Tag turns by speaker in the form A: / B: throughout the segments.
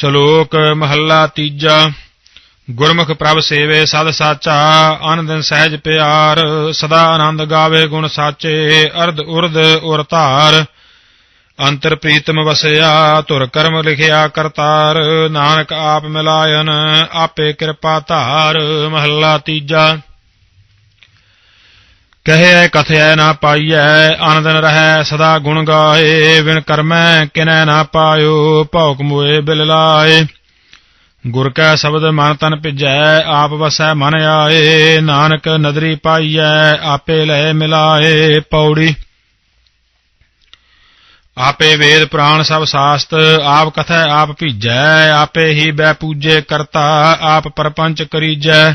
A: ਸ਼ਲੋਕ ਮਹੱਲਾ ਤੀਜਾ। ਗੁਰਮੁਖ ਪ੍ਰਭ ਸੇਵੇ ਸਦ ਸਾਚਾ, ਆਨੰਦ ਸਹਿਜ ਪਿਆਰ, ਸਦਾ ਆਨੰਦ ਗਾਵੇ ਗੁਣ ਸਾਚੇ, ਅਰਧ ਉਰਧ ਉਰ ਧਾਰ। ਅੰਤਰ ਪ੍ਰੀਤਮ ਵਸਿਆ, ਧੁਰ ਕਰਮ ਲਿਖਿਆ ਕਰਤਾਰ। ਨਾਨਕ ਆਪ ਮਿਲਾਇਨ, ਆਪੇ ਕਿਰਪਾ ਧਾਰ। ਮਹੱਲਾ ਤੀਜਾ। ਕਹੇ ਕਥਿਐ ਨਾ ਪਾਈਐ, ਆਨੰਦਨ ਰਹੈ, ਸਦਾ ਗੁਣ ਗਾਏ ਵਿਣ ਕਰਮੈ ਕਿਨੈ ਨਾ ਪਾਇਓ, ਭੌਕ ਮੋਏ ਬਿਲ ਲਾਏ। ਗੁਰ ਕੈ ਸ਼ਬਦ ਮਨ ਤਨ ਭਿਜੈ, ਆਪ ਵਸੈ ਮਨ ਆਏ, ਨਾਨਕ ਨਦਰੀ ਪਾਈਐ, ਆਪੇ ਲੈ ਮਿਲਾਏ ਪੌੜੀ। ਆਪੇ ਵੇਦ ਪ੍ਰਾਣ ਸਭ ਸਾਸਤ, ਆਪ ਕਥੈ ਆਪ ਭੀਜੈ, ਆਪੇ ਹੀ ਬੈ ਪੂਜੇ ਕਰਤਾ, ਆਪ ਪਰਪੰਚ ਕਰੀਜੈ।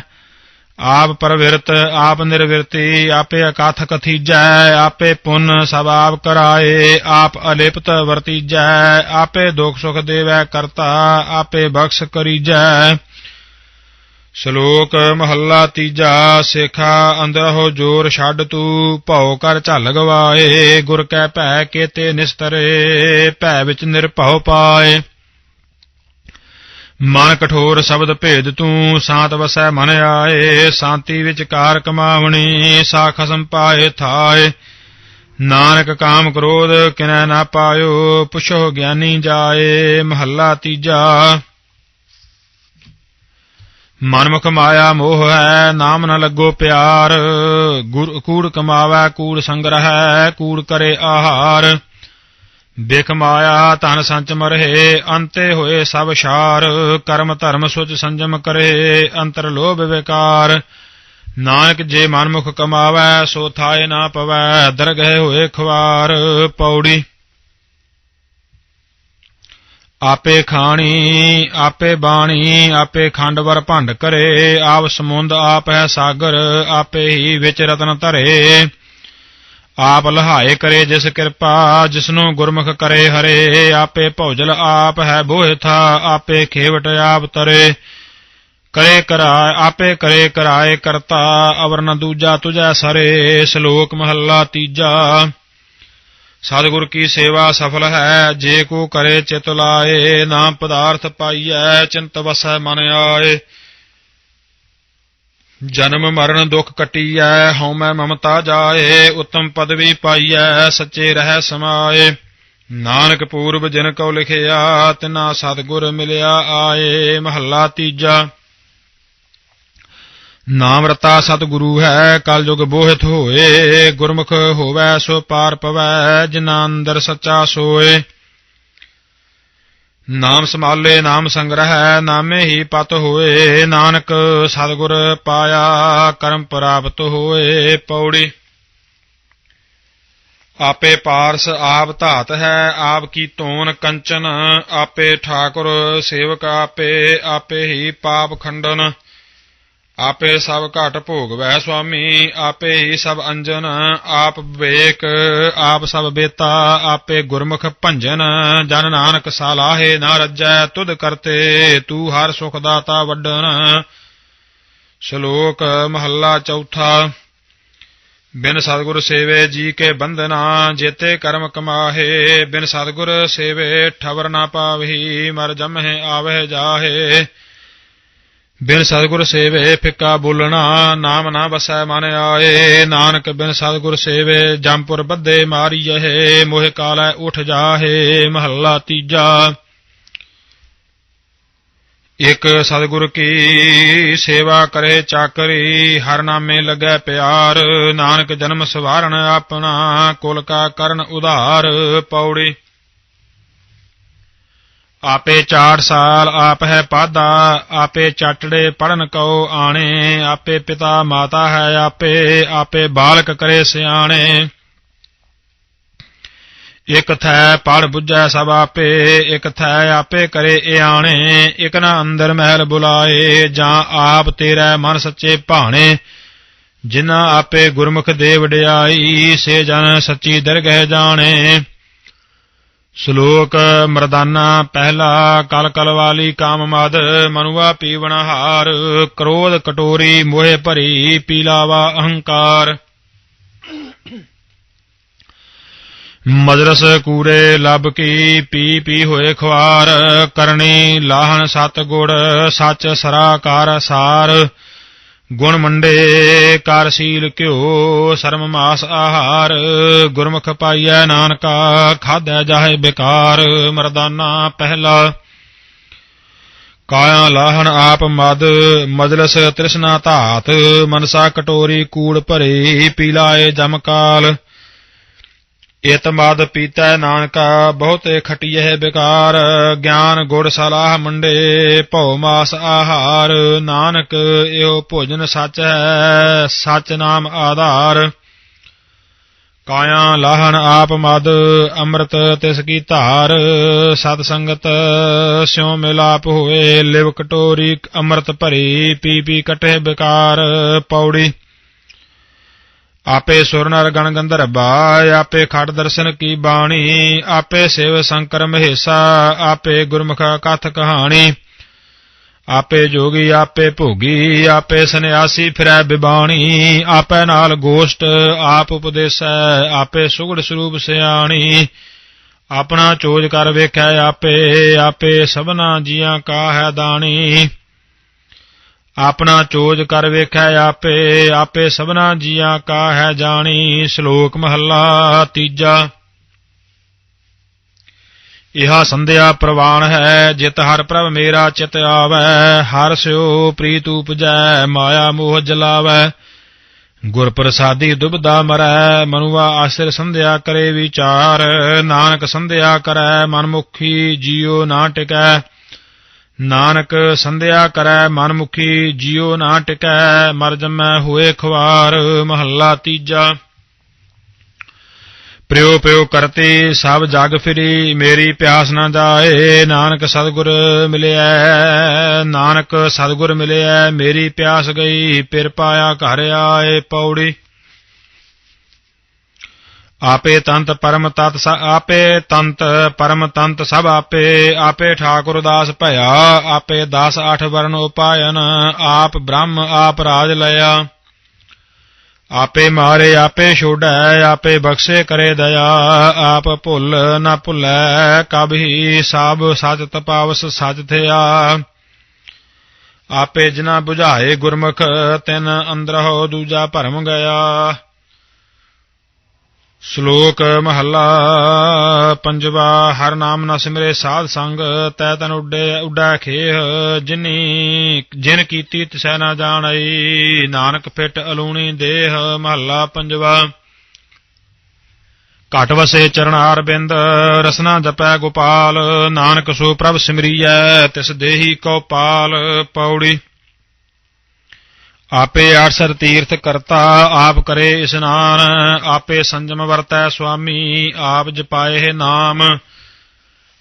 A: ਆਪ ਪਰਵਿਰਤ, ਆਪ ਨਿਰਵਿਰਤੀ, ਆਪੇ ਅਕਥ ਕਥੀਜੈ ਆਪੇ ਪੁੰਨ ਸਭ ਆਪ ਕਰਾਏ, ਆਪ ਅਲਿਪਤ ਵਰਤੀਜੈ, ਆਪੇ ਦੁਖ ਸੁਖ ਦੇਵੈ ਕਰਤਾ, ਆਪੇ ਬਖਸ਼ ਕਰੀਜੈ। ਸ਼ਲੋਕ ਮਹੱਲਾ ਤੀਜਾ, ਸੇਖਾ ਅੰਦਰਹੁ ਜੋਰ ਛੱਡ ਤੂ, ਭਉ ਕਰ ਝੱਲ ਗਵਾਏ, ਗੁਰ ਕੈ ਭੈ ਕੇਤੇ ਨਿਸਤਰੇ, ਭੈ ਵਿੱਚ ਨਿਰਭਉ ਪਾਏ। ਮਨ ਕਠੋਰ ਸ਼ਬਦ ਭੇਦ ਤੂੰ ਸਾਤ ਵਸੈ ਮਨ ਆਏ, ਸ਼ਾਂਤੀ ਵਿੱਚ ਕਾਰ ਕਮਾਵਣੀ, ਸਾਖ ਸੰਪਾਏ ਥਾਏ। ਨਾਨਕ ਕਾਮ ਕ੍ਰੋਧ ਕਿਨੈ ਨਾ ਪਾਇਓ, ਪੁਛੋ ਗਿਆਨੀ ਜਾਏ, ਮਹੱਲਾ ਤੀਜਾ। ਮਨਮੁਖ ਮਾਇਆ ਮੋਹ ਹੈ, ਨਾਮ ਨ ਲੱਗੋ ਪਿਆਰ। ਗੁਰ ਕੂੜ ਕਮਾਵੈ, ਕੂੜ ਸੰਗ੍ਰਹਿ, ਕੂੜ ਕਰੇ ਆਹਾਰ। ਬਿਖ ਮਾਇਆ ਧਨ ਸੰਚ ਮਰਹਿ, ਅੰਤੇ ਹੋਏ ਸਭ ਛਾਰ ਕਰਮ ਧਰਮ ਸੁਚ ਸੰਜਮ ਕਰੇ, ਅੰਤਰ ਲੋਭ ਵਿਕਾਰ। ਨਾਨਕ ਜੇ ਮਨਮੁਖ ਕਮਾਵੈ, ਸੋ ਥਾਏ ਨਾ ਪਵੈ, ਦਰਗਹਿ ਹੋਏ ਖਵਾਰ ਪੌੜੀ। ਆਪੇ ਖਾਣੀ, ਆਪੇ ਬਾਣੀ, ਆਪੇ ਖੰਡਵਰ ਭੰਡ ਕਰੇ, ਆਪ ਸਮੁੰਦ ਆਪ ਹੈ ਸਾਗਰ, ਆਪੇ ਹੀ ਵਿੱਚ ਰਤਨ ਧਰੇ। ਆਪ ਲਹਾਏ ਕਰੇ ਜਿਸ ਕਿਰਪਾ, ਜਿਸਨੂੰ ਗੁਰਮੁਖ ਕਰੇ ਹਰੇ। ਆਪੇ ਭੌਜਲ ਆਪ ਹੈ ਬੋਹਿਥਾ ਆਪੇ ਖੇਵਟ ਆਪ ਤਰੇ। ਕਰੇ ਕਰਾਏ, ਆਪੇ ਕਰੇ ਕਰਾਏ ਕਰਤਾ, ਅਵਰ ਨ ਦੂਜਾ ਤੁਜੈ ਸਰੇ, ਸ਼ਲੋਕ ਮਹੱਲਾ ਤੀਜਾ। ਸਤਿਗੁਰ ਕੀ ਸੇਵਾ ਸਫਲ ਹੈ, ਜੇ ਕੋ ਕਰੇ ਚਿਤ ਲਾਏ ਨਾਮ ਪਦਾਰਥ ਪਾਈਐ, ਚਿੰਤ ਵਸੈ ਮਨ ਆਏ। ਜਨਮ ਮਰਨ ਦੁਖ ਕਟੀਐ ਹਉਮੈ ਮਮਤਾ ਜਾਏ, ਉਤਮ ਪਦਵੀ ਪਾਈਐ, ਸੱਚੇ ਰਹਿ ਸਮਾਏ। ਨਾਨਕ ਪੂਰਬ ਜਿਨ ਕਉ ਲਿਖਿਆ, ਤਿਨਾ ਸਤਿਗੁਰ ਮਿਲਿਆ ਆਏ, ਮਹੱਲਾ ਤੀਜਾ। ਨਾਮ ਰਤਾ ਸਤਿਗੁਰੂ ਹੈ ਕਲਯੁਗ ਬੋਹਿਤ ਹੋਏ, ਗੁਰਮੁਖ ਹੋਵੈ ਸੋ ਪਾਰ ਪਵੈ, ਜਿਨਾ ਅੰਦਰ ਸੱਚਾ ਸੋਏ। ਨਾਮ ਸਮਾਲੇ ਨਾਮ ਸੰਗ੍ਰਹਿ, ਨਾਮੇ ਹੀ ਪਤ ਹੋਏ। ਨਾਨਕ ਸਤਿਗੁਰ ਪਾਇਆ, ਕਰਮ ਪ੍ਰਾਪਤ ਹੋਏ ਪੌੜੀ। ਆਪੇ ਪਾਰਸ ਆਪ ਧਾਤ ਹੈ, ਆਪ ਕੀ ਤੋਨ ਕੰਚਨ, ਆਪੇ ਠਾਕੁਰ ਸੇਵਕ ਆਪੇ ਆਪੇ ਹੀ ਪਾਪ ਖੰਡਨ। ਆਪੇ ਸਭ ਘਟ ਭੋਗਵੈ ਸੁਆਮੀ, ਆਪੇ ਹੀ ਸਭ ਅੰਜਨ, ਆਪ ਵਿਵੇਕ, ਆਪ ਸਭ ਬੇਤਾ, ਆਪੇ ਗੁਰਮੁਖ ਭੰਜਨ, ਜਨ ਨਾਨਕ ਸਾਲਾਹੇ ਨਾ ਰੱਜੈ, ਤੁਧ ਕਰਤੇ, ਤੂ ਹਰ ਸੁਖ ਦਾਤਾ ਵੱਡਨ। ਸ਼ਲੋਕ ਮਹੱਲਾ ਚੌਥਾ, ਬਿਨ ਸਤਿਗੁਰ ਸੇਵੇ ਜੀ ਕੇ ਬੰਧਨਾ, ਜੇਤੇ ਕਰਮ ਕਮਾਹੇ, ਬਿਨ ਸਤਿਗੁਰ ਸੇਵੇ ਠਵਰ ਨਾ ਪਾਵਹੀ, ਮਰ ਜਮਹਿ, ਆਵਹਿ ਜਾਹੇ। ਬਿਨ ਸਤਿਗੁਰ ਸੇਵੇ ਫਿੱਕਾ ਬੋਲਣਾ, ਨਾਮ ਨਾ ਵਸੈ ਮਨ ਆਏ। ਨਾਨਕ ਬਿਨ ਸਤਿਗੁਰ ਸੇਵੇ ਜੰਪੁਰ ਬੱਧੇ ਮਾਰੀਏ ਮੋਹ ਕਾਲੈ ਉਠ ਜਾਹੇ, ਮਹੱਲਾ ਤੀਜਾ। ਇਕ ਸਤਿਗੁਰ ਕੀ ਸੇਵਾ ਕਰੇ ਚਾਕਰੀ, ਹਰ ਨਾਮੇ ਲੱਗੈ ਪਿਆਰ। ਨਾਨਕ ਜਨਮ ਸਵਾਰਣ ਆਪਣਾ, ਕੁਲ ਕਾ ਕਰਨ ਉਧਾਰ। ਪੌੜੀ ਆਪੇ ਚਾਰ ਸਾਲ ਆਪ ਹੈ ਪਾਦਾ ਆਪੇ ਚਾਟੜੇ ਪੜਨ ਕਉ ਆਣੇ, ਆਪੇ ਪਿਤਾ ਮਾਤਾ ਹੈ ਆਪੇ ਆਪੇ ਬਾਲਕ ਕਰੇ ਸਿਆਣੇ। ਇਕ ਥੈ ਪੜ ਬੁੱਝੈ ਸਭ ਆਪੇ, ਇਕ ਥੈ ਆਪੇ ਕਰੇ ਇਆਣੇ, ਇਕ ਨਾ ਅੰਦਰ ਮਹਿਲ ਬੁਲਾਏ, ਜਾਂ ਆਪ ਤੇਰਾ ਮਨ ਸੱਚੇ ਭਾਣੇ। ਜਿਨ੍ਹਾਂ ਆਪੇ ਗੁਰਮੁਖ ਦੇ ਵਡਿਆਈ ਸੇ ਜਨ ਸੱਚੀ ਦਰਗਹਿ ਜਾਣੇ। ਸ਼ਲੋਕ ਮਰਦਾਨਾ, ਪਹਿਲਾ ਕਲ ਕਲ ਵਾਲੀ ਕਾਮ ਮਦ, ਮਨੁਆ ਪੀਵਣਾ ਹਾਰ, ਕ੍ਰੋਧ ਕਟੋਰੀ, ਮੋਹਿ ਭਰੀ, ਪੀਲਾਵਾ ਅਹੰਕਾਰ। ਮਜਰਸ ਕੂਰੇ ਲੱਭ ਕੀ, ਪੀ ਪੀ ਹੋਏ ਖਵਾਰ ਕਰਨੀ ਲਾਹਣ ਸਤ ਗੁੜ ਸੱਚ ਸਰਾਕਾਰ ਸਾਰ। ਗੁਣ ਮੰਡੇ ਕਰ ਘਿਓ, ਸਰਮ ਮਾਸ ਆਹਾਰ, ਗੁਰਮੁਖ ਪਾਈਐ ਨਾਨਕਾ, ਖਾਧੈ ਜਾਹੇ ਬਿਕਾਰ, ਮਰਦਾਨਾ ਪਹਿਲਾ। ਕਾਇਆ ਲਾਹਣ ਆਪ ਮਦ, ਮਜਲਸ ਤ੍ਰਿਸ਼ਨਾ ਧਾਤ, ਮਨਸਾ ਕਟੋਰੀ ਕੂੜ ਭਰੇ ਪੀ ਲਾਏ ਜਮ ਇਤ ਮਦ ਪੀਤੈ ਨਾਨਕਾ, ਬਹੁਤੇ ਖਟਿਐ ਬਿਕਾਰ। ਗਿਆਨ ਗੁੜ ਸਲਾਹ ਮੰਡੇ, ਭਉ ਮਾਸ ਆਹਾਰ। ਨਾਨਕ, ਇਹੋ ਭੋਜਨ ਸੱਚ ਹੈ ਸੱਚ ਨਾਮ ਆਧਾਰ। ਕਾਇਆ ਲਾਹਣ ਆਪ ਮਦ, ਅੰਮ੍ਰਿਤ ਤਿਸ ਕੀ ਧਾਰ। ਸਤ ਸੰਗਤ, ਸਿਉ ਮਿਲਾਪ ਹੋਏ, ਲਿਵ ਕਟੋਰੀ ਅੰਮ੍ਰਿਤ ਭਰੀ, ਪੀ ਪੀ ਕਟੇ ਬਿਕਾਰ। ਪੌੜੀ ਆਪੇ ਸੁਰ ਨਰ ਗਣ ਗੰਧਰਵਾ ਆਪੇ ਖੜ ਦਰਸ਼ਨ ਕੀ ਬਾਣੀ, ਆਪੇ ਸੇਵ ਸੰਕਰ ਮਹੇਸਾ, ਆਪੇ ਗੁਰਮੁਖ ਕਥ ਕਹਾਣੀ। ਆਪੇ ਜੋਗੀ, ਆਪੇ ਭੋਗੀ, ਆਪੇ ਸੰਿਆਸੀ ਫਿਰੈ ਬਿਬਾਣੀ, ਆਪੇ ਨਾਲ ਗੋਸ਼ਟ ਆਪ ਉਪਦੇਸੈ, ਆਪੇ ਸੁਗੜ ਸਰੂਪ ਸਿਆਣੀ। ਆਪਣਾ ਚੋਜ ਕਰ ਵੇਖੈ ਆਪੇ ਆਪੇ ਸਭਨਾ ਜੀਆਂ ਕਾ ਹੈ ਦਾਣੀ। ਆਪਣਾ ਚੋਜ ਕਰ ਵੇਖੈ ਆਪੇ ਆਪੇ ਸਭਨਾ ਜੀਆਂ ਕਾ ਹੈ ਜਾਣੀ, ਸ਼ਲੋਕ ਮਹੱਲਾ ਤੀਜਾ। ਇਹਾ ਸੰਧਿਆ ਪ੍ਰਵਾਨ ਹੈ, ਜਿਤ ਹਰ ਪ੍ਰਭ ਮੇਰਾ ਚਿਤ ਆਵੈ, ਹਰ ਸਿਓ ਪ੍ਰੀਤ ਉਪਜੈ, ਮਾਇਆ ਮੋਹ ਜਲਾਵੈ। ਗੁਰ ਪ੍ਰਸਾਦੀ ਦੁਬਦਾ ਮਰੈ, ਮਨੁਆ ਆਸਿਰ ਸੰਧਿਆ ਕਰੇ ਵਿਚਾਰ, ਨਾਨਕ ਸੰਧਿਆ ਕਰੈ, ਮਨਮੁਖੀ ਜੀਉ ਨਾ ਟਿਕੈ। ਨਾਨਕ ਸੰਧਿਆ ਕਰੈ ਮਨਮੁਖੀ, ਜੀਉ ਨਾ ਟਿਕੈ, ਮਰ ਜਮੈ ਹੋਏ ਖਵਾਰ ਮਹੱਲਾ ਤੀਜਾ। ਪ੍ਰਿਉ ਪ੍ਰਿਉ ਕਰਤੇ, ਸਭ ਜਗ ਫਿਰੀ, ਮੇਰੀ ਪਿਆਸ ਨਾ ਜਾਏ, ਨਾਨਕ ਸਤਿਗੁਰ ਮਿਲਿਆ ਨਾਨਕ ਸਤਿਗੁਰ ਮਿਲਿਆ ਮੇਰੀ ਪਿਆਸ ਗਈ, ਪਿਰ ਪਾਇਆ ਘਰ ਆਏ ਪੌੜੀ। ਆਪੇ ਤੰਤ ਪਰਮ ਤਤ ਸ ਆਪੇ ਤੰਤ ਪਰਮ ਤੰਤ ਸਭ ਆਪੇ ਆਪੇ ਠਾਕੁਰ ਦਾਸ ਭਇਆ, ਆਪੇ 10 8 ਵਰਨ ਉਪਾਇਨ, ਆਪ ਬ੍ਰਹਮ, ਆਪ ਰਾਜ ਲਿਆ ਆਪੇ ਮਾਰੇ, ਆਪੇ ਛੋੜੈ, ਆਪੇ ਬਖਸ਼ੇ ਕਰੇ ਦਇਆ, ਆਪ ਭੁੱਲ ਨਾ ਭੁੱਲੈ ਕਬਹੀ ਸਭ ਸਚ ਤਪਾਵਸ ਸਚ ਥਿਆ। ਆਪੇ ਜਿਨਾ 부ਝਾਏ ਗੁਰਮੁਖ, ਤਿਨ ਅੰਦਰ ਹੋ ਦੂਜਾ ਭਰਮ ਗਿਆ। ਸ਼ਲੋਕ ਮਹੱਲਾ ਪੰਜਵਾ, ਹਰ ਨਾਮ ਨ ਸਿਮਰੇ ਸਾਧ ਸੰਗ, ਤੈ ਤਨ ਉੱਡੇ, ਉੱਡਾ ਖੇਹ, ਜਿਨੀ, ਜਿਨ ਕੀਤੀ ਤਿਸੈ ਨਾ ਜਾਣਈ, ਨਾਨਕ ਫਿਟ ਅਲੂਣੀ ਦੇਹ, ਮਹੱਲਾ ਪੰਜਵਾ। ਘਟ ਵਸੇ ਚਰਨਾਰ ਬਿੰਦ ਰਸਨਾ ਜਪੈ ਗੋਪਾਲ, ਨਾਨਕ ਸੋ ਪ੍ਰਭ ਸਿਮਰੀਐ, ਤਿਸ ਦੇਹੀ ਕੋ ਪਾਲ, ਪੌੜੀ। ਆਪੇ ਅਰਸਰ ਤੀਰਥ ਕਰਤਾ, ਆਪ ਕਰੇ ਇਸਨਾਨ, ਆਪੇ ਸੰਜਮ ਵਰਤੈ ਸੁਆਮੀ, ਆਪ ਜਪਾਏ ਨਾਮ।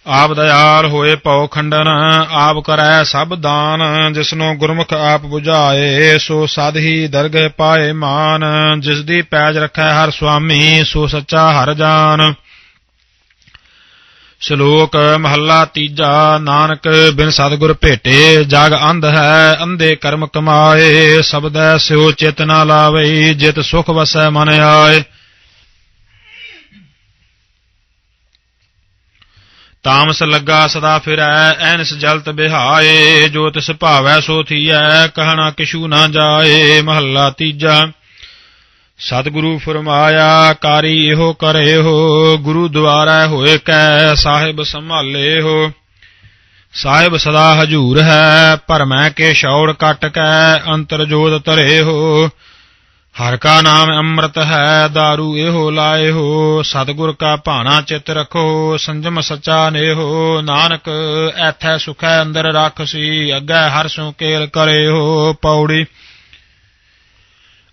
A: ਆਪ ਦਇਆਲ ਹੋਏ ਭਉ ਖੰਡਨ, ਆਪ ਕਰੈ ਸਭ ਦਾਨ, ਜਿਸਨੂੰ ਗੁਰਮੁਖ ਆਪ 부ਝਾਏ, ਸੋ ਸਦ ਹੀ ਦਰਗਹਿ ਪਾਏ ਮਾਨ। ਜਿਸ ਦੀ ਪੈਜ ਰੱਖੈ ਹਰ ਸੁਆਮੀ, ਸੋ ਸੱਚਾ ਹਰ ਜਾਨ। ਸ਼ਲੋਕ ਮਹੱਲਾ ਤੀਜਾ, ਨਾਨਕ ਬਿਨ ਸਤਿਗੁਰ ਭੇਟੇ, ਜਗ ਅੰਧ ਹੈ, ਅੰਧੇ ਕਰਮ ਕਮਾਏ, ਸਬਦੈ ਸਿਓ ਚਿਤ ਨਾ ਲਾਵੇ, ਜਿਤ ਸੁਖ ਵਸੈ ਮਨ ਆਏ। ਤਾਮਸ ਲੱਗਾ ਸਦਾ ਫਿਰੈ, ਐਨਸ ਜਲਤ ਬਿਹਾਏ, ਜੋ ਤਿਸ ਭਾਵੈ ਸੋ ਥੀਐ, ਕਹਣਾ ਕਿਛੂ ਨਾ ਜਾਏ। ਮਹੱਲਾ ਤੀਜਾ ਸਤਿਗੁਰੂ ਫਰਮਾਇਆ, ਕਾਰੀ ਇਹੋ ਕਰੇ ਹੋ ਗੁਰੂ ਦੁਆਰਾ ਹੋਏ ਕੈ, ਸਾਹਿਬ ਸੰਭਾਲੇ ਹੋ। ਸਾਹਿਬ ਸਦਾ ਹਜੂਰ ਹੈ ਭਰਮੈ ਕੇ ਛੌੜ ਕੱਟ ਕੈ, ਅੰਤਰ ਜੋਤ ਧਰੇ ਹੋ। ਹਰ ਕਾ ਨਾਮ ਅੰਮ੍ਰਿਤ ਹੈ दारू ਇਹੋ ਲਾਏ ਹੋ। ਸਤਿਗੁਰ ਕਾ ਭਾਣਾ ਚਿਤ ਰਖੋ, ਸੰਜਮ ਸਚਾ ਨੇਹੋ। ਨਾਨਕ, ਐਥੈ ਸੁਖੈ ਅੰਦਰ ਰਖਸੀ, ਅੱਗੇ ਹਰ ਸੋ ਕੇਲ ਕਰੇ ਹੋ, ਪੌੜੀ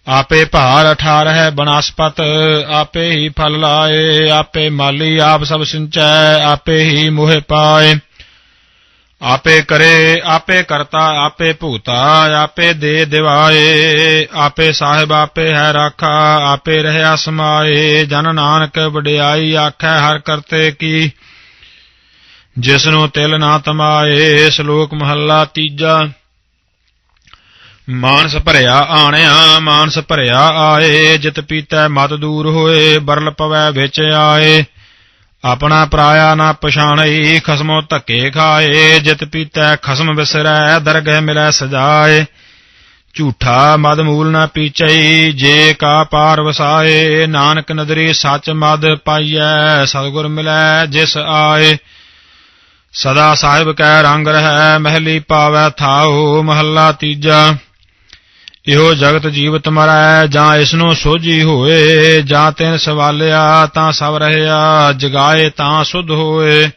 A: ਆਪੇ ਭਾਰ ਅਠਾਰ ਹੈ ਬਨਸਪਤ, ਆਪੇ ਹੀ ਫਲ ਲਾਏ, ਆਪੇ ਮਾਲੀ ਆਪ ਸਭ ਸਿੰਚੈ, ਆਪੇ ਹੀ ਮੋਹਿ ਪਾਏ। ਆਪੇ ਕਰੇ, ਆਪੇ ਕਰਤਾ, ਆਪੇ ਭੂਤਾ, ਆਪੇ ਦੇ ਦਿਵਾਏ। ਆਪੇ ਸਾਹਿਬ ਆਪੇ ਹੈ ਰਾਖਾ, ਆਪੇ ਰਹਿਆ ਸਮਾਏ। ਜਨ ਨਾਨਕ ਵਡਿਆਈ ਆਖੈ ਹਰ ਕਰਤੇ ਕੀ। ਜਿਸ ਨੂੰ ਤਿਲ ਨਾ ਤਮਾਏ, ਸ਼ਲੋਕ ਮਹੱਲਾ ਤੀਜਾ। ਮਾਨਸ ਭਰਿਆ ਆਣਿਆ, ਮਾਨਸ ਭਰਿਆ ਆਏ, ਜਿਤ ਪੀਤੈ ਮਤ ਦੂਰ ਹੋਏ, ਬਰਲ ਪਵੈ ਵਿੱਚ ਆਏ। ਆਪਣਾ ਪਰਾਇਆ ਨਾ ਪਛਾਣਈ, ਖਸਮੋ ਧੱਕੇ ਖਾਏ। ਜਿਤ ਪੀਤੈ ਖਸਮ ਵਿਸਰੈ, ਦਰਗਹਿ ਮਿਲੈ ਸਜਾਏ। ਝੂਠਾ ਮਦ ਮੂਲ ਨਾ ਪੀਚਈ, ਜੇ ਕਾ ਪਾਰ ਵਸਾਏ। ਨਾਨਕ ਨਦਰੀ ਸੱਚ ਮਦ ਪਾਈਐ, ਸਤਿਗੁਰ ਮਿਲੈ ਜਿਸ ਆਏ। ਸਦਾ ਸਾਹਿਬ ਕੈ ਰੰਗ ਰਹਿ, ਮਹਿਲੀ ਪਾਵੈ ਥਾਉ, ਮਹੱਲਾ ਤੀਜਾ। ਇਹੋ ਜਗਤ ਜੀਵਤ ਮਰੈ ਜਾਂ ਇਸਨੂੰ ਸੋਝੀ ਹੋਏ, ਜਾਂ ਤਿਨ ਸਵਾਲਿਆ ਤਾਂ ਸਭ ਰਹਿਆ, ਜਗਾਏ ਤਾਂ ਸੁਧ ਹੋਏ।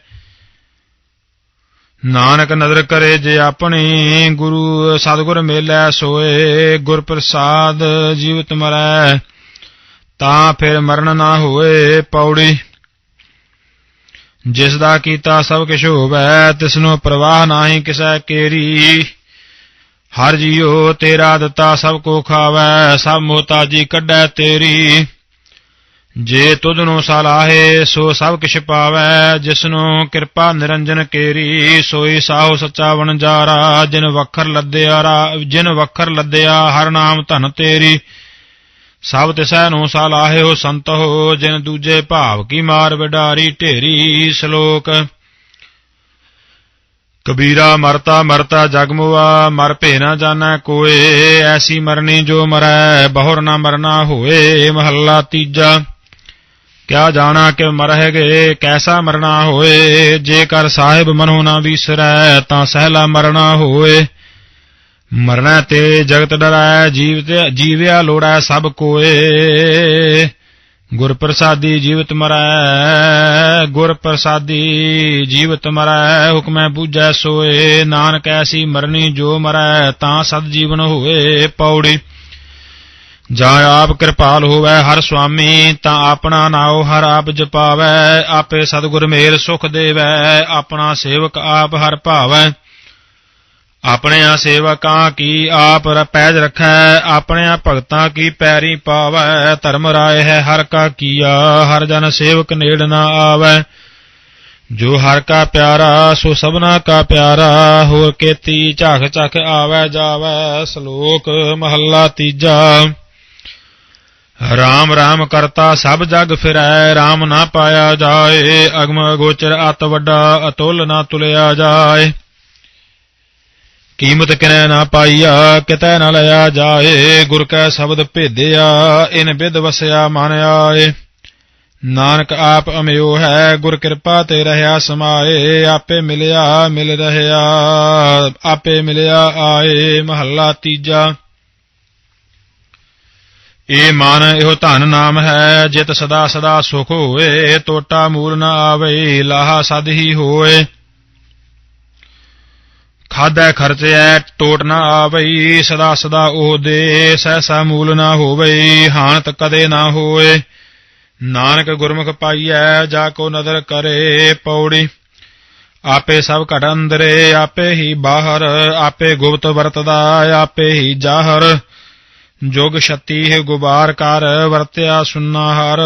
A: ਨਾਨਕ ਨਦਰ ਕਰੇ ਜੇ ਆਪਣੀ, ਗੁਰੂ ਸਤਿਗੁਰ ਮੇਲੈ ਸੋਏ ਗੁਰ ਪ੍ਰਸਾਦ ਜੀਵਤ ਮਰੈ ਤਾਂ ਫਿਰ ਮਰਨ ਨਾ ਹੋਏ ਪੌੜੀ। ਜਿਸ ਦਾ ਕੀਤਾ ਸਭ ਕਿਛ ਹੋਵੈ, ਤਿਸਨੂੰ ਪ੍ਰਵਾਹ ਨਾਹੀ ਕਿਸੈ ਕੇਰੀ। ਹਰ ਜੀਉ ਤੇਰਾ ਦਿੱਤਾ ਸਭ ਕੋ ਖਾਵੈ, ਸਭ ਮੋਤਾਜੀ ਕੱਢੈ ਤੇਰੀ। ਜੇ ਤੁਧ ਨੂੰ ਸਲਾਹੇ, ਸੋ ਸਭ ਕਿਛ ਪਾਵੈ, ਜਿਸਨੂੰ ਕਿਰਪਾ ਨਿਰੰਜਨ ਕੇਰੀ, ਸੋਈ ਸਾਹੋ ਸੱਚਾ ਵਣਜਾਰਾ, ਜਿਨ ਵਖਰ ਲੱਦਿਆ ਜਿਨ ਵਖਰ ਲੱਦਿਆ ਹਰ ਨਾਮ ਧਨ ਤੇਰੀ। ਸਭ ਤਿਸੈ ਨੂੰ ਸੰਤ ਹੋ ਜਿਨ ਦੂਜੇ ਭਾਵ ਕੀ ਮਾਰ ਵਿਡਾਰੀ ਢੇਰੀ ਸ਼ਲੋਕ। ਕਬੀਰਾ ਮਰਤਾ ਮਰਤਾ ਜਗ ਮੁਆ, ਮਰ ਭੇ ਨਾ ਜਾਣੈ ਕੋਏ, ਐਸੀ ਮਰਨੀ ਜੋ ਮਰੈ, ਬਹੁਰ ਨਾ ਮਰਨਾ ਹੋਏ, ਮਹੱਲਾ ਤੀਜਾ। ਕਿਆ ਜਾਣਾ ਕਿ ਮਰਹਿਗੇ, ਕੈਸਾ ਮਰਨਾ ਹੋਏ ਜੇਕਰ ਸਾਹਿਬ ਮਨੋ ਨਾ ਵਿਸਰੈ, ਤਾਂ ਸਹਿਲਾ ਮਰਨਾ ਹੋਏ। ਮਰਨਾ ਤੇ ਜਗਤ ਡਰੈ, ਜੀਵ ਤੇ ਜੀਵਿਆ ਲੋੜੈ ਸਭ ਕੋਏ। ਗੁਰ ਪ੍ਰਸਾਦੀ ਜੀਵਤ ਮਰੈ ਗੁਰ ਪ੍ਰਸਾਦੀ ਜੀਵਤ ਮਰੈ, ਹੁਕਮੈ ਬੂਝੈ ਸੋਏ, ਨਾਨਕ ਐਸੀ ਮਰਨੀ ਜੋ ਮਰੈ, ਤਾਂ ਸਦ ਜੀਵਨ ਹੋਏ ਪੌੜੀ। ਜਾਂ ਆਪ ਕਿਰਪਾਲ ਹੋਵੈ ਹਰ ਸੁਆਮੀ ਤਾਂ ਆਪਣਾ ਨਾਉ ਹਰ ਆਪ ਜਪਾਵੈ, ਆਪੇ ਸਤਿਗੁਰ ਮੇਲ ਸੁਖ ਦੇਵੈ, ਆਪਣਾ ਸੇਵਕ ਆਪ ਹਰ ਭਾਵੈ। ਆਪਣਿਆਂ ਸੇਵਕਾਂ ਕੀ ਆਪ ਪੈਜ ਰਖੈ ਆਪਣਿਆਂ ਭਗਤਾਂ ਕੀ ਪੈਰੀ ਪਾਵੈ, ਧਰਮ ਰਾਏ ਹੈ ਹਰ ਕਾ ਕੀਆ, ਹਰ ਜਨ ਸੇਵਕ ਨੇੜ ਨਾ ਆਵੈ। ਜੋ ਹਰ ਕਾ ਪਿਆਰਾ, ਸੋ ਸਭਨਾ ਕਾ ਪਿਆਰਾ, ਹੋਰ ਕੇਤੀ ਝਾਕ ਝਾਕ ਆਵੈ ਜਾਵੈ, ਸ਼ਲੋਕ ਮਹੱਲਾ ਤੀਜਾ। ਰਾਮ ਰਾਮ ਕਰਤਾ ਸਭ ਜਗ ਫਿਰੈ, ਰਾਮ ਨਾ ਪਾਇਆ ਜਾਏ, ਅਗਮ ਅਗੋਚਰ ਅਤ ਵੱਡਾ, ਅਤੁੱਲ ਨਾ ਤੁਲਿਆ ਜਾਏ। ਕੀਮਤ ਕਿਨੈ ਨਾ ਪਾਈਆ, ਕਿਤੈ ਨਾ ਲਿਆ ਜਾਏ, ਗੁਰ ਕੈ ਸ਼ਬਦ ਭੇਦਿਆ, ਇਨ ਬਿਦ ਵਸਿਆ ਮਨ ਆਏ। ਨਾਨਕ ਆਪ ਅਮਿਓ ਹੈ, ਗੁਰ ਕਿਰਪਾ ਤੇ ਰਹਾ ਸਮਾਏ, ਆਪੇ ਮਿਲਿਆ, ਮਿਲ ਰਹਿਆ, ਆਪੇ ਮਿਲਿਆ ਆਏ, ਮਹੱਲਾ ਤੀਜਾ। ਏ ਮਨ, ਇਹੋ ਧਨ ਨਾਮ ਹੈ, ਜਿਤ ਸਦਾ ਸਦਾ ਸੁਖ ਹੋਏ ਟੋਟਾ ਮੂਲ ਨਾ ਆਵੇ, ਲਾਹਾ ਸਦ ਹੀ ਹੋਏ। ਖਾਦੈ ਖਰਚੈ ਟੋਟ ਨਾ ਆਵਈ, ਸਦਾ ਸਦਾ ਉਹ ਦੇ ਸਹਿਸਾ ਮੂਲ ਨਾ ਹੋਵਈ, ਹਾਨਤ ਕਦੇ ਨਾ ਹੋਏ। ਨਾਨਕ ਗੁਰਮੁਖ ਪਾਈਐ, ਜਾ ਕੋ ਨਦਰ ਕਰੇ ਪੌੜੀ। ਆਪੇ ਸਭ ਘਟ ਅੰਦਰੇ, ਆਪੇ ਹੀ ਬਾਹਰ, ਆਪੇ ਗੁਪਤ ਵਰਤਦਾ, ਆਪੇ ਹੀ ਜਾਹਰ। ਜੁਗ ਛਤੀ ਹੈ, ਗੁਬਾਰ ਕਰ ਵਰਤਿਆ ਸੁਨਾਹਰ।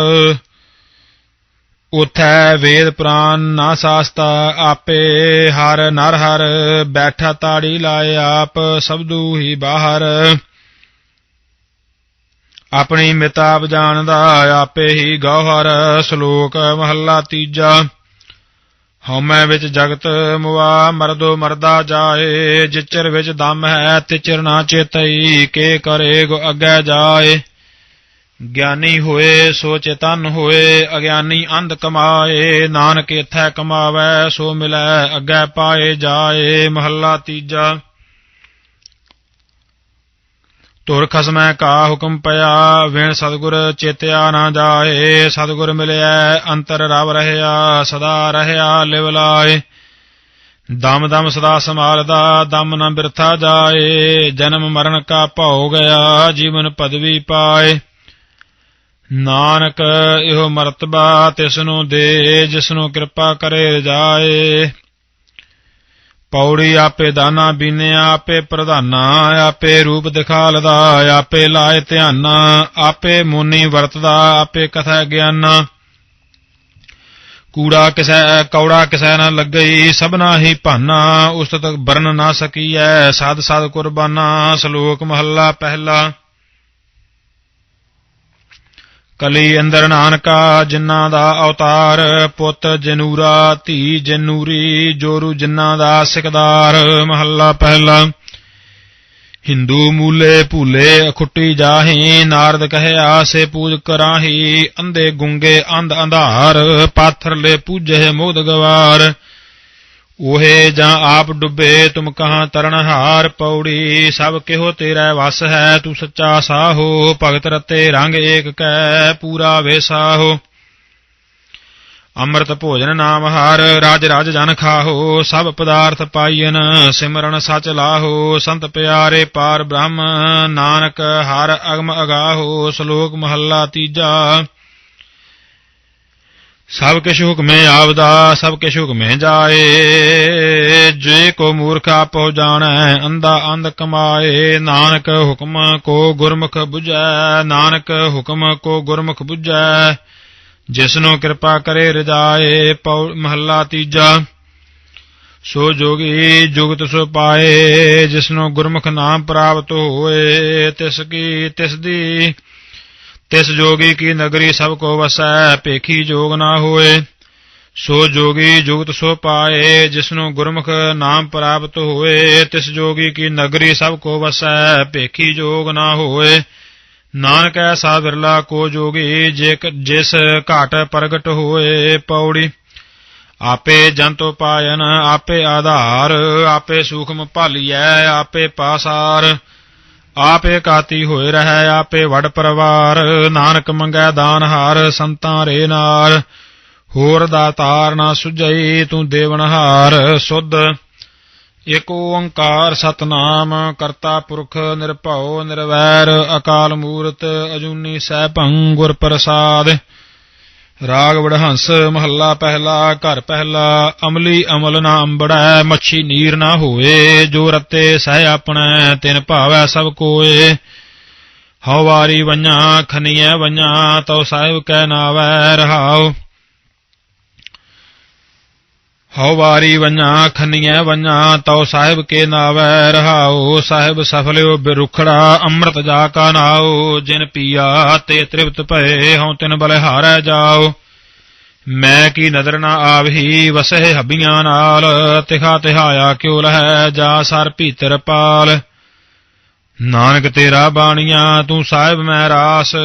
A: ਉਥੈ ਵੇਦ ਪ੍ਰਾਨ ਨਾ ਸਾਸਤਾ, ਆਪੇ ਹਰ ਨਰ ਹਰ ਬੈਠਾ ਤਾੜੀ ਲਾਏ ਆਪ ਸਬਦੂ ਹੀ ਬਾਹਰ। ਆਪਣੀ ਮਿਤਾਬ ਜਾਣਦਾ, ਆਪੇ ਹੀ ਗੌਹਰ, ਸ਼ਲੋਕ ਮਹੱਲਾ ਤੀਜਾ। ਹਉਮੈ ਵਿੱਚ ਜਗਤ ਮੁਆ, ਮਰਦੋ ਮਰਦਾ ਜਾਏ, ਜਿਚਰ ਵਿੱਚ ਦਮ ਹੈ, ਤਿਚਰ ਨਾ ਚੇਤਈ, ਕੇ ਕਰੇ ਗੋ ਅੱਗੇ ਜਾਏ। ਗਿਆਨੀ ਹੋਏ ਸੋ ਚੇਤਨ ਹੋਏ, ਅਗਿਆਨੀ ਅੰਧ ਕਮਾਏ, ਨਾਨਕ ਇਥੈ ਕਮਾਵੈ, ਸੋ ਮਿਲੈ, ਅੱਗੇ ਪਾਏ ਜਾਏ, ਮਹੱਲਾ ਤੀਜਾ। ਤੁਰ ਖਸਮੈ ਕਾ ਹੁਕਮ ਪਿਆ, ਵਿਣ ਸਤਿਗੁਰ ਚੇਤਿਆ ਨਾ ਜਾਏ, ਸਤਿਗੁਰ ਮਿਲਿਆ ਅੰਤਰ ਰਵ ਰਹਿਆ, ਸਦਾ ਰਹਿਆ, ਲਿਵ ਲਾਏ। ਦਮ ਦਮ ਸਦਾ ਸੰਭਾਲਦਾ, ਦਮ ਨ ਬਿਰਥਾ ਜਾਏ, ਜਨਮ ਮਰਨ ਕਾ ਭਉ ਗਿਆ, ਜੀਵਨ ਪਦਵੀ ਪਾਏ। ਨਾਨਕ ਇਹੋ ਮਰਤਬਾ ਤਿਸ ਨੂੰ ਦੇ ਜਿਸ ਨੂੰ ਕਿਰਪਾ ਕਰੇ ਰਜਾਏ ਪੌੜੀ ਆਪੇ ਦਾਨਾ ਬੀਨੇ, ਆਪੇ ਪ੍ਰਧਾਨਾ, ਆਪੇ ਰੂਪ ਦਿਖਾਲਦਾ, ਆਪੇ ਲਾਏ ਧਿਆਨਾ, ਆਪੇ ਮੋਨੀ ਵਰਤਦਾ, ਆਪੇ ਕਥਾ ਗਿਆਨਾ। ਕੂੜਾ ਕਿਸੈ, ਕੌੜਾ ਕਿਸੈ ਨਾ ਲੱਗਈ, ਸਭਨਾ ਹੀ ਭਾਨਾ, ਉਸਤਤ ਬਰਨ ਨਾ ਸਕੀਐ, ਸਾਧ ਸਾਧ ਕੁਰਬਾਨਾ, ਸ਼ਲੋਕ ਮਹੱਲਾ ਪਹਿਲਾ। ਕਲੀ ਅੰਦਰ ਨਾਨਕਾ, ਜਿਨ੍ਹਾਂ ਦਾ ਅਵਤਾਰ ਪੁੱਤ ਜਨੂਰਾ, ਧੀ ਜਨੂਰੀ, ਜੋਰੂ ਜਿਨ੍ਹਾਂ ਦਾ ਸਿਕਦਾਰ, ਮਹੱਲਾ ਪਹਿਲਾ। ਹਿੰਦੂ ਮੂਲੇ ਭੂਲੇ ਅਖੁੱਟੀ ਜਾਹੀ, ਨਾਰਦ ਕਹਿਆ, ਸੇ ਪੂਜ ਕਰਾਹੀ, ਅੰਧੇ ਗੁੰਗੇ ਅੰਧ ਅੰਧਾਰ ਪਾਥਰ ਲੈ ਪੂਜੇ ਮੋਦ ਗਵਾਰ। ਉਹੇ ਜਾਂ ਆਪ ਡੁੱਬੇ ਤੁਮ ਕਹਾਂ ਤਰਨ ਹਾਰ ਪੌੜੀ, ਸਭ ਕਿਹੋ ਤੇਰਾ ਵਸ ਹੈ, ਤੂੰ ਸੱਚਾ ਸਾਹੋ, ਭਗਤ ਰਤੇ ਰੰਗ ਏਕ ਕੈ, ਪੂਰਾ ਵੇਸਾਹੋ ਅੰਮ੍ਰਿਤ ਭੋਜਨ ਨਾਮ ਹਰ, ਰਾਜ ਰਾਜ ਜਨ ਖਾਹੋ, ਸਭ ਪਦਾਰਥ ਪਾਈਨ ਸਿਮਰਨ ਸਚ ਲਾਹੋ, ਸੰਤ ਪਿਆਰੇ ਪਾਰ ਬ੍ਰਹਮ, ਨਾਨਕ ਹਰ ਅਗਮ ਅਗਾਹੋ, ਸ਼ਲੋਕ ਮਹੱਲਾ ਤੀਜਾ। ਸਭ ਕਿਛ ਹੁਕਮੇ ਆਵਦਾ ਸਭ ਕਿਛ ਹੁਕਮੇ ਜਾਏ। ਜੇ ਕੋ ਮੂਰਖਾ ਪਹੁ ਜਾਣੈ, ਅੰਧਾ ਅੰਧ ਕਮਾਏ। ਨਾਨਕ ਹੁਕਮ ਕੋ ਗੁਰਮੁਖ 부ਜੈ ਨਾਨਕ ਹੁਕਮ ਕੋ ਗੁਰਮੁਖ 부ਜੈ ਜਿਸਨੋ ਕਿਰਪਾ ਕਰੇ ਰਜਾਏ ਮਹੱਲਾ ਤੀਜਾ। ਸੋ ਜੋਗੀ ਜੁਗਤ ਸੋ ਪਾਏ, ਜਿਸਨੂੰ ਗੁਰਮੁਖ ਨਾਮ ਪ੍ਰਾਪਤ ਹੋਏ, ਤਿਸ ਕੀ ਤਿਸ ਦੀ ਤਿਸ ਜੋਗੀ ਕੀ ਨਗਰੀ ਸਭ ਕੋ ਵਸੈ, ਭੇਖੀ ਜੋਗ ਨਾ ਹੋਏ। ਸੋ ਜੋਗੀ ਜੁਗਤ ਸੋ ਪਾਏ, ਜਿਸਨੂੰ ਗੁਰਮੁਖ ਨਾਮ ਪ੍ਰਾਪਤ ਹੋਏ। ਤਿਸ ਜੋਗੀ ਕੀ ਨਗਰੀ ਸਭ ਕੋ ਵਸੈ, ਭੇਖੀ ਜੋਗ ਨਾ ਹੋਏ। ਨਾਨਕ ਐਸਾ ਵਿਰਲਾ ਕੋ ਜੋਗੀ ਜੇ ਜਿਸ ਘਾਟ ਪ੍ਰਗਟ ਹੋਏ ਪੌੜੀ। ਆਪੇ ਜੰਤੋ ਪਾਇਨ, ਆਪੇ ਆਧਾਰ, ਆਪੇ ਸੂਖਮ ਭਾਲੀਐ, ਆਪੇ ਪਾਸਾਰ। ਆਪੇ ਕਾਤੀ ਹੋਏ ਰਹਿ, ਆਪੇ ਵਡ ਪਰਵਾਰ। ਨਾਨਕ ਮੰਗੈ ਦਾਨ ਹਾਰ, ਸੰਤਾਂ ਰੇ ਨਾਰ। ਹੋਰ ਦਾਤਾਰ ਨਾ ਸੁਝਈ, ਤੂੰ ਦੇਵਨ ਹਾਰ। ਸੁਧ ਏਕ ਓੰਕਾਰ ਸਤਨਾਮ, ਕਰਤਾ ਪੁਰਖ ਨਿਰਭਉ ਨਿਰਵੈਰ। ਅਕਾਲ ਮੂਰਤ ਅਜੂਨੀ ਸੈਭੰ ਗੁਰ ਪ੍ਰਸਾਦ। ਰਾਗ ਵਡਹੰਸ ਮਹੱਲਾ ਪਹਿਲਾ, ਘਰ ਪਹਿਲਾ, ਅਮਲੀ ਅਮਲ ਨਾ ਅੰਬੜੈ, ਮੱਛੀ ਨੀਰ ਨਾ ਹੋਏ, ਜੋ ਰਤੇ ਸਹਿ ਆਪਣੈ, ਤਿਨ ਭਾਵੈ ਸਭ ਕੋਏ। ਹਉ ਵਾਰੀ ਵੰਨਾ ਖਨੀਐ ਵੰਨਾ ਤਉ ਸਾਹਿਬ ਕੈ ਨਾਵੈ ਰਹਾਉ। ਹਉ ਵਾਰੀ ਵੰਨਾ ਖਨੀਐ ਵੰਨਾ ਤਉ ਸਾਹਿਬ ਕੇ ਨਾਵੈ ਰਹਾਉ, ਸਾਹਿਬ ਸਫਲਿਓ ਬਿਰੁਖੜਾ, ਅੰਮ੍ਰਿਤ ਜਾ ਕਾ ਨਾਉ, ਜਿਨ ਪੀਆ ਤੇ ਤ੍ਰਿਪਤ ਭਏ, ਹਉ ਤਿਨ ਬਲਿਹਾਰੈ ਜਾਉ। ਮੈਂ ਕੀ ਨਦਰ ਨਾ ਆਵਹੀ, ਵਸਹਿ ਹਬੀਆਂ ਨਾਲ ਤਿਖਾ ਤਿਹਾਇਆ ਕਿਉ ਲਹੈ, ਜਾ ਸਰ ਭੀਤਰ ਪਾਲ। ਨਾਨਕ ਤੇਰਾ ਬਾਣੀਆਂ, ਤੂੰ ਸਾਹਿਬ ਮੈਂ ਰਾਸ।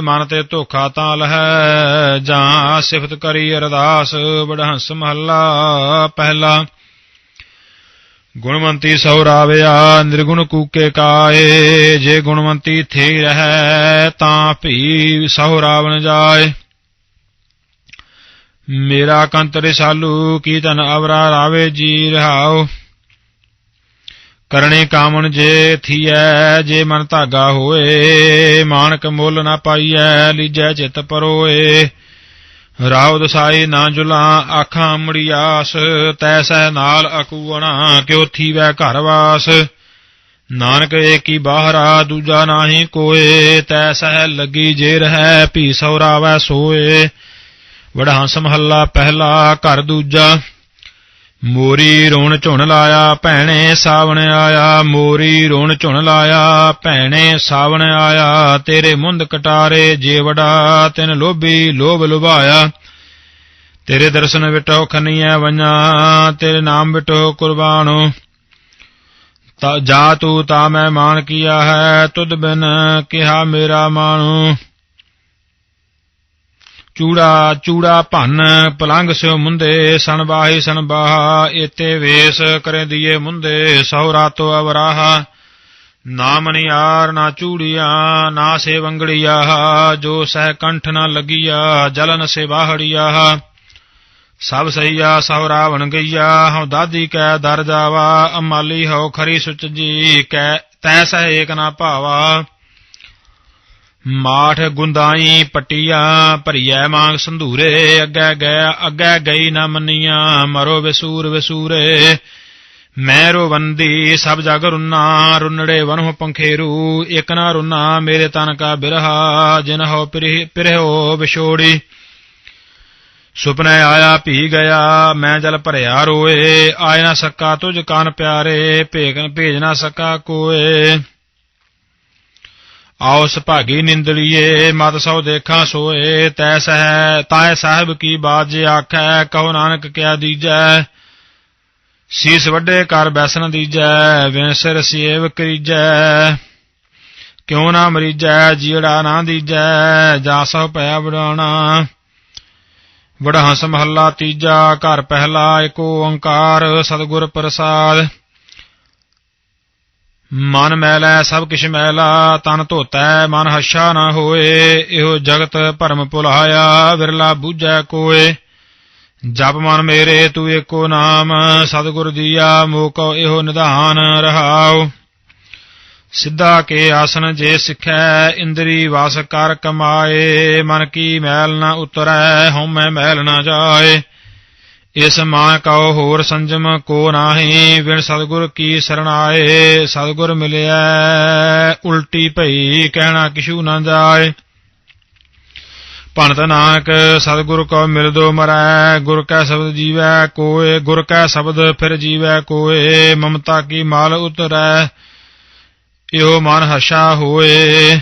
A: ਮਨ ਤੇ ਧੋਖਾ ਤਾਂ ਲਹੈ, ਜਾਂ ਸਿਫਤ ਕਰੀ ਅਰਦਾਸ। ਬੜਹੰਸ ਮਹੱਲਾ ਪਹਿਲਾ। ਗੁਣਵੰਤੀ ਸੋ ਰਾਵਿਆ, ਨਿਰਗੁਣ ਕੂਕੇ ਕਾਏ। ਜੇ ਗੁਣਵੰਤੀ ਥੇ ਰਹੈ, ਤਾਂ ਭੀ ਸੋ ਰਾਵਣ ਜਾਏ। ਮੇਰਾ ਕੰਤ ਰਸਾਲੂ, ਕੀ ਤਨ ਅਵਰਾ ਰਾਵੇ ਜੀ ਰਹਾਓ ਕਰਨੇ ਕਾਮਣ ਜੇ ਥੀਐ, ਜੇ ਮਨ ਧਾਗਾ ਹੋਏ, ਮਾਨਕ ਮੁੱਲ ਨਾ ਪਾਈਐ, ਲੀਜੈ ਚਿਤ ਪਰੋਏ। ਰਾਉ ਦਸਾਈ ਨਾ ਜੁਲਾ, ਆਖਾਂ ਮੜੀਆਸ ਤੈਸੈ ਨਾਲ ਅਕੂਣਾ ਕਿਉ ਥੀਵੈ ਘਰ ਵਾਸ। ਨਾਨਕ ਏਕੀ ਬਾਹਰਾ, ਦੂਜਾ ਨਾਹੀ ਕੋਏ, ਤੈਸੈ ਲੱਗੀ ਜੇ ਰਹਿ, ਭੀ ਸੌਰਾਵੈ ਸੋਏ। ਵਡਹੰਸ ਮਹੱਲਾ ਪਹਿਲਾ, ਘਰ ਦੂਜਾ ਮੋਰੀ ਰੋਣ ਝੁਣ ਲਾਇਆ, ਭੈਣੇ ਸਾਵਣ ਆਇਆ। ਮੋਰੀ ਰੋਣ ਝੁਣ ਲਾਇਆ, ਭੈਣੇ ਸਾਵਣ ਆਇਆ। ਤੇਰੇ ਮੁੰਦ ਕਟਾਰੇ ਜੇਵੜਾ ਤਿਨ ਲੋਭੀ ਲੋਭ ਲੁਭਾਇਆ। ਤੇਰੇ ਦਰਸ਼ਨ ਵਿਟੋ ਖਨੀਐ ਵੰਨਾ, ਤੇਰੇ ਨਾਮ ਵਿਟੋ ਕੁਰਬਾਨੋ। ਤਾ ਜਾ ਤੂੰ ਤਾ ਮੈਂ ਮਾਨ ਕੀਆ ਹੈ, ਤੁਧ ਬਿਨ ਕਿਹਾ ਮੇਰਾ ਮਾਨੂ ਚੂੜਾ ਚੂੜਾ ਭੰਨ ਪਲੰਗ ਸਿਉ ਮੁੰਦੇ ਸਣ ਬਾਹੀ ਏਤੇ ਵੇਸ ਕਰੇ ਦੀਏ ਮੁੰਦੇ, ਸਹੁਰਾ ਤੋ ਅਵਰਾਹਾ। ਨਾ ਮਨਿਆਰ ਨਾ ਚੂੜੀਆਂ, ਨਾ ਸੇ ਵੰਗੜੀਆ, ਜੋ ਸਹਿ ਕੰਠ ਨਾ ਲੱਗੀਆ, ਜਲਨ ਸੇ ਬਾਹੜੀਆ। ਸਭ ਸਈਆ ਸਹੁ ਰਾਵਣ ਗਈਆ ਹਉ ਦਾਦੀ ਕੈ ਦਰ ਜਾਵਾ ਅਮਾਲੀ ਹਉ ਖਰੀ ਸੁਚ ਜੀ ਕੈ ਤੈ ਸਹਿ ਏਕ ਨਾ ਭਾਵਾ। ਮਾਠ ਗੁੰਦਾਈ ਪਟੀਆਂ ਭਰੀਐ ਮਾਂਗ ਸੰਧੂਰੇ, ਅੱਗੇ ਗਿਆ ਅੱਗੇ ਗਈ ਨਾ ਮੰਨੀਆਂ, ਮਰੋ ਵਿਸੂਰ ਵਿਸੂਰੇ। ਮੈਂ ਰੋਵੰਦੀ, ਸਭ ਜਗ ਰੁਨਾ, ਰੁਨੜੇ ਵਨਹੁ ਪੰਖੇਰੂ, ਇਕ ਨਾ ਰੁਨਾ, ਮੇਰੇ ਤਨ ਕਾ ਬਿਰਹਾ, ਜਿਨ ਹੋ ਪਿਰਹਿਓ ਵਿਛੋੜੀ। ਸੁਪਨੇ ਆਇਆ ਭੀ ਗਿਆ, ਮੈਂ ਜਲ ਭਰਿਆ ਰੋਏ ਆਇ ਨਾ ਸਕਾ ਤੁਝ ਕਾਨ ਪਿਆਰੇ, ਭੇਗ, ਭੇਜ ਨਾ ਸਕਾ ਕੋਏ। ਆਓ ਸੁਭਾਗੀ ਨਿੰਦਲੀਏ ਮਤ ਸੋ ਦੇਖਾਂ ਸੋਏ, ਤੈ ਸਹਿ ਤਾਏ ਸਾਹਿਬ ਕੀ ਬਾਤ ਜੇ ਆਖੈ, ਕਹੋ ਨਾਨਕ ਕਿਆ ਦੀਜੈ? ਸੀਸ ਵੱਡੇ ਕਰ ਬੈਸਨ ਦੀਜੈ ਵਿਨਸਰ ਸੇਵ ਕਰੀਜੈ। ਕਿਉ ਨਾ ਮਰੀਜੈ, ਜੀੜਾ ਨਾ ਦੀਜੈ, ਜਾ ਸੋ ਭੈ ਬੜਾਣਾ ਬੜਾ ਹੰਸ ਮਹੱਲਾ ਤੀਜਾ, ਘਰ ਪਹਿਲਾ, ਏਕ ਓੰਕਾਰ, ਸਤਿਗੁਰ ਪ੍ਰਸਾਦ। ਮਨ ਮੈਲੈ ਸਭ ਕਿਛ ਮੈਲਾ, ਤਨ ਧੋਤੈ ਮਨ ਹੱਛਾ ਨਾ ਹੋਏ, ਇਹੋ ਜਗਤ ਭਰਮ ਭੁਲਾਇਆ ਵਿਰਲਾ ਬੂਝੈ ਕੋਏ। ਜਪ ਮਨ ਮੇਰੇ, ਤੂੰ ਏਕੋ ਨਾਮ, ਸਤਿਗੁਰ ਦੀਆ ਮੋਕੋ ਇਹੋ ਨਿਧਾਨ ਰਹਾਉ। ਸਿੱਧਾ ਕੇ ਆਸਨ ਜੇ ਸਿੱਖੈ, ਇੰਦਰੀ ਵਾਸ ਕਰ ਕਮਾਏ, ਮਨ ਕੀ ਮੈਲ ਨਾ ਉਤਰੈ, ਹਉਮੈ ਮੈਲ ਨਾ ਜਾਏ। ਇਸ ਮਾਂ ਕਉ ਹੋਰ ਸੰਜਮ ਕੋ ਨਾਹੀ ਵਿਣ ਸਤਿਗੁਰ ਕੀ ਸਰਣਾਏ ਸਤਿਗੁਰ ਮਿਲਿਆ ਉਲਟੀ ਭਈ ਕਹਿਣਾ ਕਿਛੂ ਨਾ ਜਾਏ। ਭਣਤ ਨਾਨਕ, ਸਤਿਗੁਰ ਕੋ ਮਿਲਦੋ ਮਰੈ, ਗੁਰ ਕੈ ਸ਼ਬਦ ਜੀਵੈ ਕੋਏ, ਗੁਰ ਕੈ ਸ਼ਬਦ ਫਿਰ ਜੀਵੈ ਕੋਏ, ਮਮਤਾ ਕੀ ਮਾਲ ਉਤਰੈ, ਇਹੋ ਮਨ ਹਸ਼ਾ ਹੋਏ।